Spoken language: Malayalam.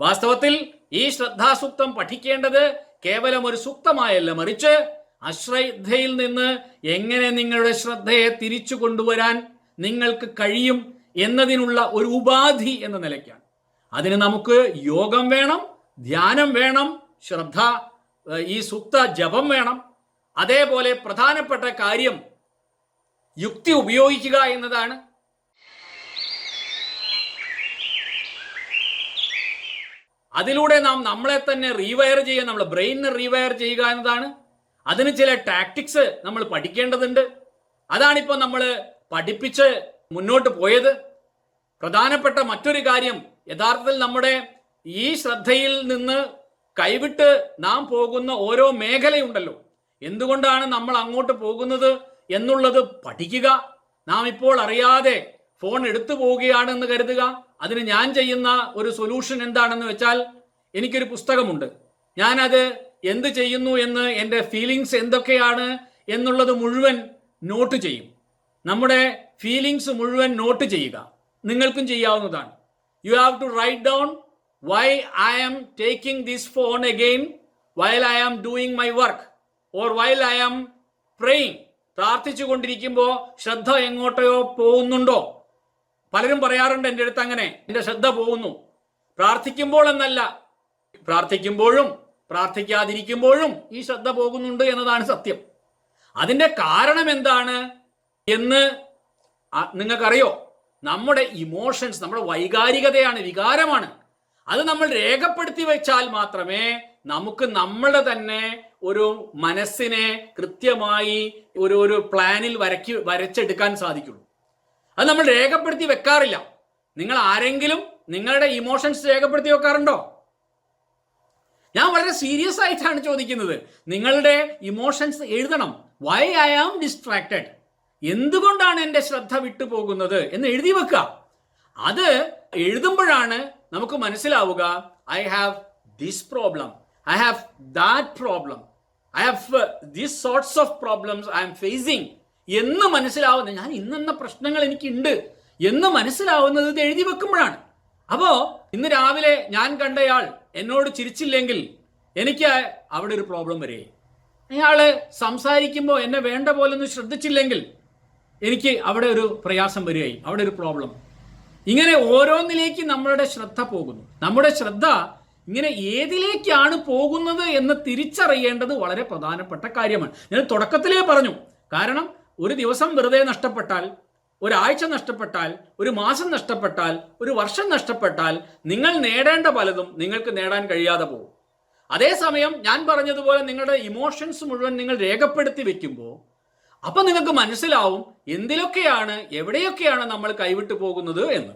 വാസ്തവത്തിൽ ഈ ശ്രദ്ധാസൂക്തം പഠിക്കേണ്ടത് കേവലം ഒരു സൂക്തമായല്ല. മറിച്ച് അശ്രദ്ധയിൽ നിന്ന് എങ്ങനെ നിങ്ങളുടെ ശ്രദ്ധയെ തിരിച്ചു കൊണ്ടുവരാൻ നിങ്ങൾക്ക് കഴിയും എന്നതിനുള്ള ഒരു ഉപാധി എന്ന നിലയ്ക്കാണ്. അതിന് നമുക്ക് യോഗം വേണം ധ്യാനം വേണം ശ്രദ്ധ ഈ സുക്ത ജപം വേണം. അതേപോലെ പ്രധാനപ്പെട്ട കാര്യം യുക്തി ഉപയോഗിക്കുക എന്നതാണ്. അതിലൂടെ നാം നമ്മളെ തന്നെ റീവയർ ചെയ്യുക നമ്മളെ ബ്രെയിനിനെ റീവയർ ചെയ്യുക എന്നതാണ്. അതിന് ചില ടാക്ടിക്സ് നമ്മൾ പഠിക്കേണ്ടതുണ്ട്. അതാണിപ്പോൾ നമ്മൾ പഠിപ്പിച്ച് മുന്നോട്ട് പോയത്. പ്രധാനപ്പെട്ട മറ്റൊരു കാര്യം യഥാർത്ഥത്തിൽ നമ്മുടെ ഈ ശ്രദ്ധയിൽ നിന്ന് കൈവിട്ട് നാം പോകുന്ന ഓരോ മേഖലയുണ്ടല്ലോ. എന്തുകൊണ്ടാണ് നമ്മൾ അങ്ങോട്ട് പോകുന്നത് എന്നുള്ളത് പഠിക്കുക. നാം ഇപ്പോൾ അറിയാതെ ഫോൺ എടുത്തു പോവുകയാണെന്ന് കരുതുക. അതിന് ഞാൻ ചെയ്യുന്ന ഒരു സൊല്യൂഷൻ എന്താണെന്ന് വെച്ചാൽ എനിക്കൊരു പുസ്തകമുണ്ട്. ഞാനത് എന്ത് ചെയ്യുന്നു എന്ന് എന്റെ ഫീലിങ്സ് എന്തൊക്കെയാണ് എന്നുള്ളത് മുഴുവൻ നോട്ട് ചെയ്യും. നമ്മുടെ ഫീലിങ്സ് മുഴുവൻ നോട്ട് ചെയ്യുക. നിങ്ങൾക്കും ചെയ്യാവുന്നതാണ്. You have to write down why I am taking this phone again while I am doing my work or while I am praying പ്രാർത്ഥിച്ചു കൊണ്ടിരിക്കുമ്പോൾ ശ്രദ്ധ എങ്ങോട്ടോ പോകുന്നുണ്ടോ? പലരും പറയാറുണ്ട് എന്റെ അടുത്ത് അങ്ങനെ എന്റെ ശ്രദ്ധ പോകുന്നു. പ്രാർത്ഥിക്കുമ്പോൾ എന്നല്ല പ്രാർത്ഥിക്കുമ്പോഴും പ്രാർത്ഥിക്കാതിരിക്കുമ്പോഴും ഈ ശ്രദ്ധ പോകുന്നുണ്ട് എന്നതാണ് സത്യം. അതിന്റെ കാരണം എന്താണ് എന്ന് നിങ്ങൾക്കറിയോ? നമ്മുടെ ഇമോഷൻസ് നമ്മുടെ വൈകാരികതയാണ് വികാരമാണ്. അത് നമ്മൾ രേഖപ്പെടുത്തി വെച്ചാൽ മാത്രമേ നമുക്ക് നമ്മളുടെ തന്നെ ഒരു മനസ്സിനെ കൃത്യമായി ഒരു ഒരു പ്ലാനിൽ വരയ്ക്ക് വരച്ചെടുക്കാൻ സാധിക്കുള്ളൂ. അത് നമ്മൾ രേഖപ്പെടുത്തി വെക്കാറില്ല. നിങ്ങൾ ആരെങ്കിലും നിങ്ങളുടെ ഇമോഷൻസ് രേഖപ്പെടുത്തി വെക്കാറുണ്ടോ? ഞാൻ വളരെ സീരിയസ് ആയിട്ടാണ് ചോദിക്കുന്നത്. നിങ്ങളുടെ ഇമോഷൻസ് എഴുതണം. വൈ ഐ ആം ഡിസ്ട്രാക്റ്റഡ് എന്തുകൊണ്ടാണ് എന്റെ ശ്രദ്ധ വിട്ടുപോകുന്നത് എന്ന് എഴുതി വെക്കുക. അത് എഴുതുമ്പോഴാണ് നമുക്ക് മനസ്സിലാവുക I have this problem I have that problem I have this sorts of problems I am facing എന്ന് മനസ്സിലാവുന്ന ഞാൻ ഇന്നെന്ന പ്രശ്നങ്ങൾ എനിക്കുണ്ട് എന്ന് മനസ്സിലാവുന്നത് ഇത് എഴുതി വെക്കുമ്പോഴാണ്. അപ്പോൾ ഇന്ന് രാവിലെ ഞാൻ കണ്ടയാൾ എന്നോട് ചിരിച്ചില്ലെങ്കിൽ എനിക്ക് അവിടെ ഒരു പ്രോബ്ലം വരെ. അയാൾ സംസാരിക്കുമ്പോൾ എന്നെ വേണ്ട പോലെ ഒന്ന് ശ്രദ്ധിച്ചില്ലെങ്കിൽ എനിക്ക് അവിടെ ഒരു പ്രയാസം വരികയായി. അവിടെ ഒരു പ്രോബ്ലം ഇങ്ങനെ ഓരോന്നിലേക്ക് നമ്മളുടെ ശ്രദ്ധ പോകുന്നു. നമ്മുടെ ശ്രദ്ധ ഇങ്ങനെ ഏതിലേക്കാണ് പോകുന്നത് എന്ന് തിരിച്ചറിയേണ്ടത് വളരെ പ്രധാനപ്പെട്ട കാര്യമാണ്. ഞാൻ തുടക്കത്തിലേ പറഞ്ഞു. കാരണം ഒരു ദിവസം വെറുതെ നഷ്ടപ്പെട്ടാൽ ഒരാഴ്ച നഷ്ടപ്പെട്ടാൽ ഒരു മാസം നഷ്ടപ്പെട്ടാൽ ഒരു വർഷം നഷ്ടപ്പെട്ടാൽ നിങ്ങൾ നേടേണ്ട പലതും നിങ്ങൾക്ക് നേടാൻ കഴിയാതെ പോകും. അതേസമയം ഞാൻ പറഞ്ഞതുപോലെ നിങ്ങളുടെ ഇമോഷൻസ് മുഴുവൻ നിങ്ങൾ രേഖപ്പെടുത്തി വെക്കുമ്പോൾ അപ്പം നിങ്ങൾക്ക് മനസ്സിലാവും എന്തിലൊക്കെയാണ് എവിടെയൊക്കെയാണ് നമ്മൾ കൈവിട്ടു പോകുന്നത് എന്ന്.